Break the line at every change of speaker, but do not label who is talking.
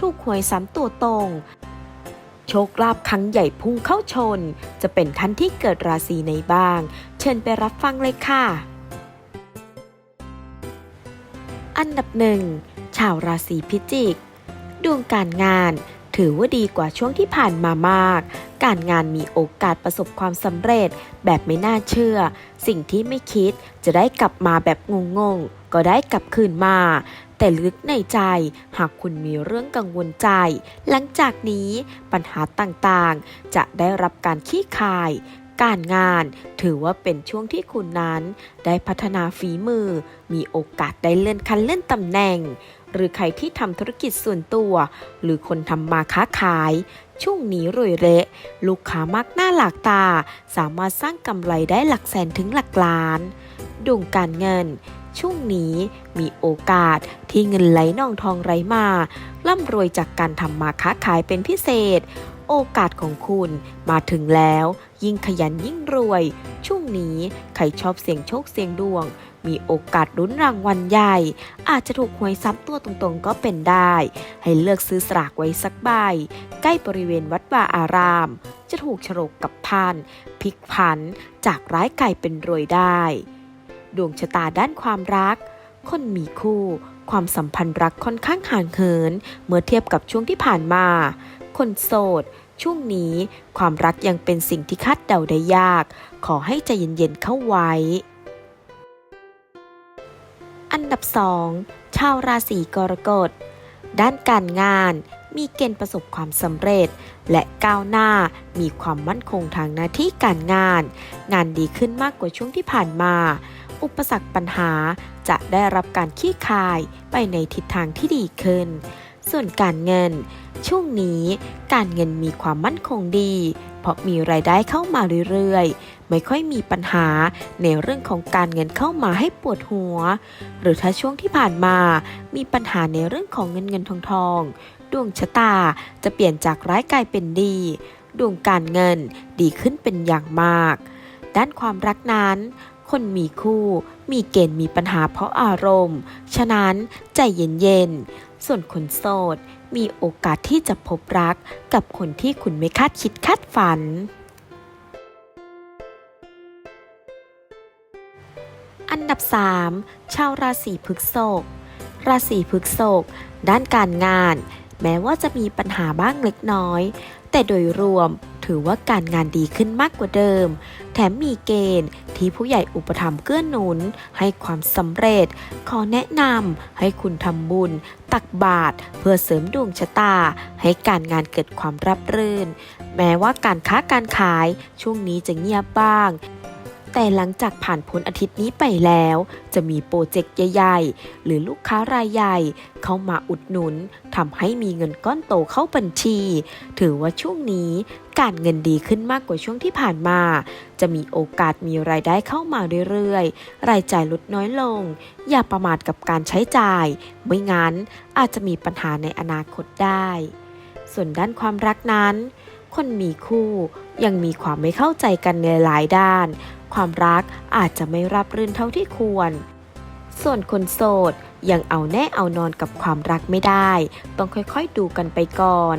ถูกหวยสามตัวตรง โชคลาภครั้งใหญ่พุ่งเข้าชน จะเป็นท่านที่เกิดราศีไหนบ้าง เชิญไปรับฟังเลยค่ะ อันดับหนึ่งชาวราศีพิจิก ดวงการงาน ถือว่าดีกว่าช่วงที่ผ่านมามาก การงานมีโอกาสประสบความสำเร็จแบบไม่น่าเชื่อ สิ่งที่ไม่คิดจะได้กลับมาแบบงงๆ ก็ได้กลับคืนมา แต่ลึกในใจหากคุณมีเรื่องกังวลใจ หลังจากนี้ปัญหาต่างๆ จะได้รับการขี้คายการงานถือว่าเป็นช่วงที่คุณนั้น ได้พัฒนาฝีมือ มีโอกาสได้เลื่อนขั้นเลื่อนตำแหน่ง หรือใครที่ทำธุรกิจส่วนตัว หรือคนทำมาค้าขาย ช่วงนี้รวยเละลูกค้ามากหน้าหลากตา สามารถสร้างกำไรได้หลักแสนถึงหลักล้านดวงการเงิน ช่วงนี้มีโอกาสที่เงินไหลนองทองไหลมาร่ำรวยจากการทำมาค้าขายเป็นพิเศษ โอกาสของคุณมาถึงแล้ว ยิ่งขยันยิ่งรวย ช่วงนี้ใครชอบเสี่ยงโชคเสี่ยงดวง มีโอกาสลุ้นรางวัลใหญ่ อาจจะถูกหวยซ้ำตัวตรงๆก็เป็นได้ ให้เลือกซื้อสลากไว้สักใบ ใกล้บริเวณวัดวาอาราม จะถูกฉลกกับพานพลิกผัน จากร้ายกลายเป็นรวยได้ ดวงชะตาด้านความรัก คนมีคู่ ความสัมพันธ์รักค่อนข้างห่างเหิน เมื่อเทียบกับช่วงที่ผ่านมา คนโสด ช่วงนี้ความรักยังเป็นสิ่งที่คาดเดาได้ยาก ขอให้ใจเย็นๆเข้าไว้ อันดับ 2 ชาวราศีกรกฎ ด้านการงานมีเกณฑ์ประสบความสำเร็จ และก้าวหน้ามีความมั่นคงทางหน้าที่การงาน งานดีขึ้นมากกว่าช่วงที่ผ่านมา อุปสรรคปัญหาจะได้รับการขี้คายไปในทิศทางที่ดีขึ้น ส่วนการเงิน ช่วงนี้การเงินมีความมั่นคงดี เพราะมีรายได้เข้ามาเรื่อยๆ ไม่ค่อยมีปัญหาในเรื่องของการเงินเข้ามาให้ปวดหัว หรือถ้าช่วงที่ผ่านมามีปัญหาในเรื่องของเงินเงินทองทองดวงชะตาจะเปลี่ยนจากร้ายกลายเป็นดี ดวงการเงินดีขึ้นเป็นอย่างมาก ด้านความรักนั้น คนมีคู่ มีเกณฑ์มีปัญหาเพราะอารมณ์ ฉะนั้นใจเย็นๆ ส่วนคนโสด มีโอกาสที่จะพบรักกับคนที่คุณไม่คาดคิดคาดฝัน อันดับ 3 ชาวราศีพฤษภราศีพฤษภด้านการงาน แม้ว่าจะมีปัญหาบ้างเล็กน้อย แต่โดยรวม ถือว่าการงานดีขึ้นมากกว่าเดิม แถมมีเกณฑ์ที่ผู้ใหญ่อุปถัมภ์เกื้อหนุน ให้ความสำเร็จ ขอแนะนำให้คุณทำบุญ ตักบาตรเพื่อเสริมดวงชะตา ให้การงานเกิดความรับรื่น แม้ว่าการค้าการขายช่วงนี้จะเงียบบ้าง แต่หลังจากผ่านพ้นอาทิตย์นี้ไปแล้ว จะมีโปรเจกต์ใหญ่ๆ หรือลูกค้ารายใหญ่ เข้ามาอุดหนุนทำให้มีเงินก้อนโตเข้าบัญชี ถือว่าช่วงนี้การเงินดีขึ้นมากกว่าช่วงที่ผ่านมา จะมีโอกาสมีรายได้เข้ามาเรื่อยๆ รายจ่ายลดน้อยลง อย่าประมาทกับการใช้จ่าย ไม่งั้นอาจจะมีปัญหาในอนาคตได้ ส่วนด้านความรักนั้น คนมีคู่ยังมีความไม่เข้าใจกันในหลายด้าน ความรักอาจจะไม่รับรื่นเท่าที่ควร ส่วนคนโสดยังเอาแน่เอานอนกับความรักไม่ได้ ต้องค่อยๆดูกันไปก่อน